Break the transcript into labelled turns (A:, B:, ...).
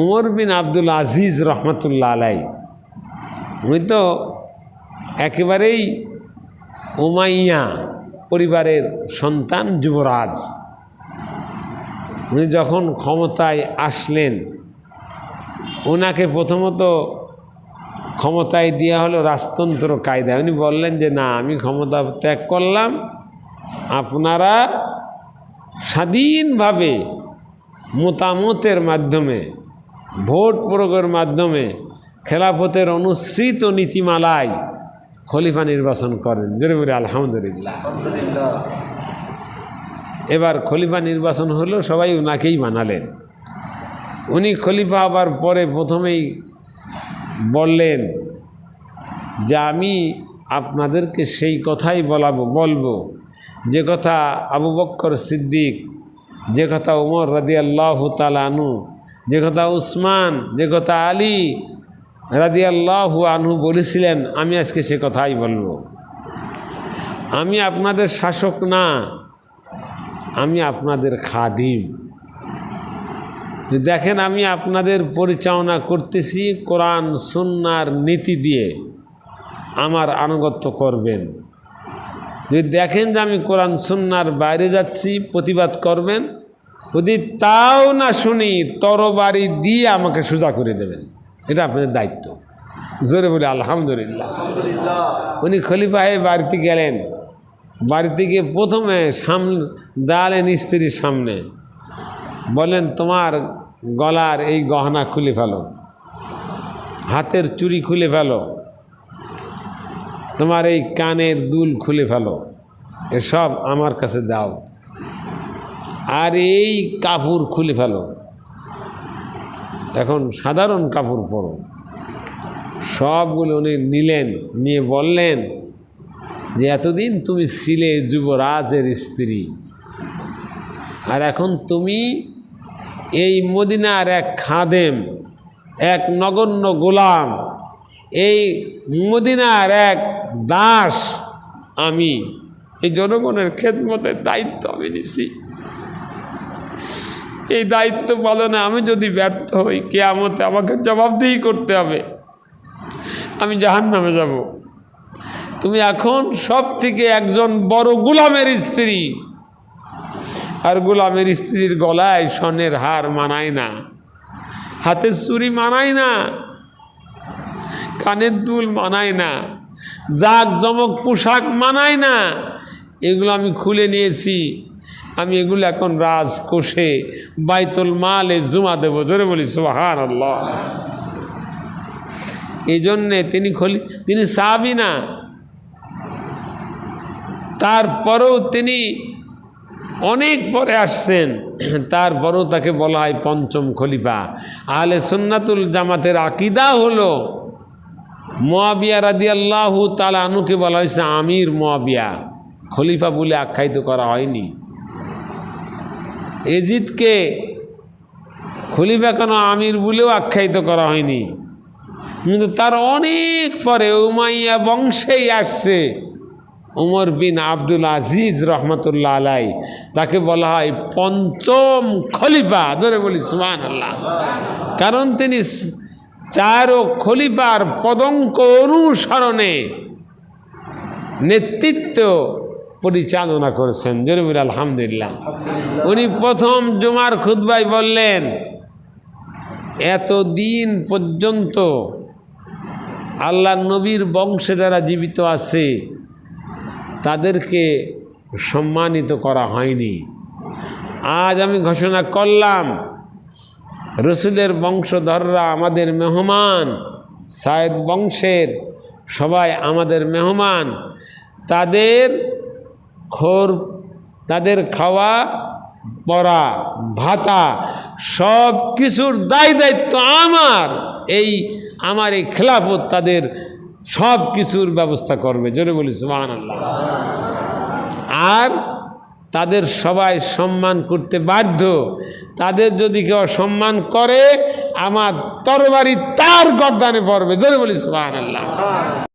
A: উমর বিন আব্দুল আজিজ রহমতুল্লাহ আলাই। উনি তো একেবারেই উমাইয়া পরিবারের সন্তান, যুবরাজ। উনি যখন ক্ষমতায় আসলেন ওনাকে প্রথমত ক্ষমতায় দেওয়া হলো রাজতন্ত্র কায়দা উনি বললেন যে, না, আমি ক্ষমতা ত্যাগ করলাম। আপনারা স্বাধীনভাবে মতামতের মাধ্যমে ভোট প্রয়োগের মাধ্যমে খেলাফতের অনুসৃত নীতিমালায় খলিফা নির্বাচন করেন। জোরে বলে আলহামদুলিল্লাহ।
B: আলহামদুলিল্লাহ।
A: এবার খলিফা নির্বাচন হলো সবাই ওনাকেই বানালেন উনি খলিফা হবার পরে প্রথমেই বললেন যে আমি আপনাদেরকে সেই কথাই বলাবো বলব। যে কথা আবু বক্কর সিদ্দিক যে কথা উমর রাদি আল্লাহ তালানু যে কথা উসমান, যে কথা আলী রাদি আল্লাহ আনহু বলেছিলেন, আমি আজকে সে কথাই বলব। আমি আপনাদের শাসক না, আমি আপনাদের খাদিম। দেখেন, আমি আপনাদের পরিচালনা করতেছি কোরআন, সুন্নার নীতি দিয়ে। আমার আনুগত্য করবেন। যদি দেখেন যে আমি কোরআন, সুন্নার বাইরে যাচ্ছি, প্রতিবাদ করবেন। যদি তাও না শুনি, তরবারি দিয়ে আমাকে সোজা করে দেবেন। এটা আপনাদের দায়িত্ব। জোরে বলে, আলহামদুলিল্লাহ। উনি খলিফা হয়ে বাড়িতে গেলেন। বাড়িতে গিয়ে প্রথমে সামনে দাঁড়ালেন স্ত্রীর সামনে। বলেন তোমার গলার এই গহনা খুলে ফেলো। হাতের চুড়ি খুলে ফেলো। তোমার এই কানের দুল খুলে ফেলো। এসব আমার কাছে দাও। আর এই কাপড় খুলে ফেলো। এখন সাধারণ কাপড় পরো সবগুলো উনি নিলেন, নিয়ে বললেন যে, এতদিন তুমি ছিলে যুবরাজের স্ত্রী। আর এখন তুমি এই মদিনার এক খাদেম, এক নগণ্য গোলাম। এই মদিনার এক দাস আমি। এই জনগণের খেদমতের দায়িত্ব আমি নিছি। এই দায়িত্ব পালনে আমি যদি ব্যর্থ হই, কেয়ামতে আমাকে জবাবদিহি করতে হবে। আমি জাহান নামে যাব। তুমি এখন সব থেকে একজন বড় গোলামের স্ত্রী। আর গোলামের স্ত্রীর গলায় স্বর্ণের হার মানায় না। হাতের চুরি মানায় না। কানের দুল মানায় না। জাক জমক পোশাক মানায় না। এগুলো আমি খুলে নিয়েছি। আমি এগুলো এখন রাজ কোষে বাইতুল মালে জুমা দেবো, জোরে বলি সুবাহান আল্লাহ এই জন্যে তিনি খলি, তিনি সাহাবি না। তারপরেও তিনি অনেক পরে আসছেন। তারপরেও তাকে বলা হয় পঞ্চম খলিফা। আহলে সুন্নাতুল জামাতের আকিদা হলো মোয়াবিয়া রাদি আল্লাহ তালা আনুকে বলা হয়েছে আমির মোয়াবিয়া। খলিফা বলে আখ্যায়িত করা হয়নি। এজিদকে খলিফা কেন আমির বলেও আখ্যায়িত করা হয়নি। কিন্তু তার অনেক পরে উমাইয়া বংশেই আসছে। উমর বিন আব্দুল আজিজ রহমতুল্লাহ আলাই, তাকে বলা হয় পঞ্চম খলিফা। ধরে বলি সুমান আল্লাহ কারণ তিনি চারো খলিফার পদঙ্ক অনুসরণে নেতৃত্ব পরিচালনা করেছেন। জরুর আলহামদুলিল্লাহ। উনি প্রথম জুমার খুদ্বাই বললেন এত দিন পর্যন্ত আল্লাহ নবীর বংশে যারা জীবিত আছে, তাদেরকে সম্মানিত করা হয়নি। আজ আমি ঘোষণা করলাম, রসুলের বংশধররা আমাদের মেহমান, সায়েদ বংশের সবাই আমাদের মেহমান, তাদের খোর, তাদের খাওয়া পড়া ভাতা, সব কিছুর দায় দায়িত্ব আমার। এই আমার এই খেলাফত তাদের সব কিছুর ব্যবস্থা করবে। জোরে বলি সুবাহ আর তাদের সবাই সম্মান করতে বাধ্য। তাদের যদি কেউ সম্মান করে, আমার তরবারি তার গর্দানে পড়বে। জোরে বলি আল্লাহ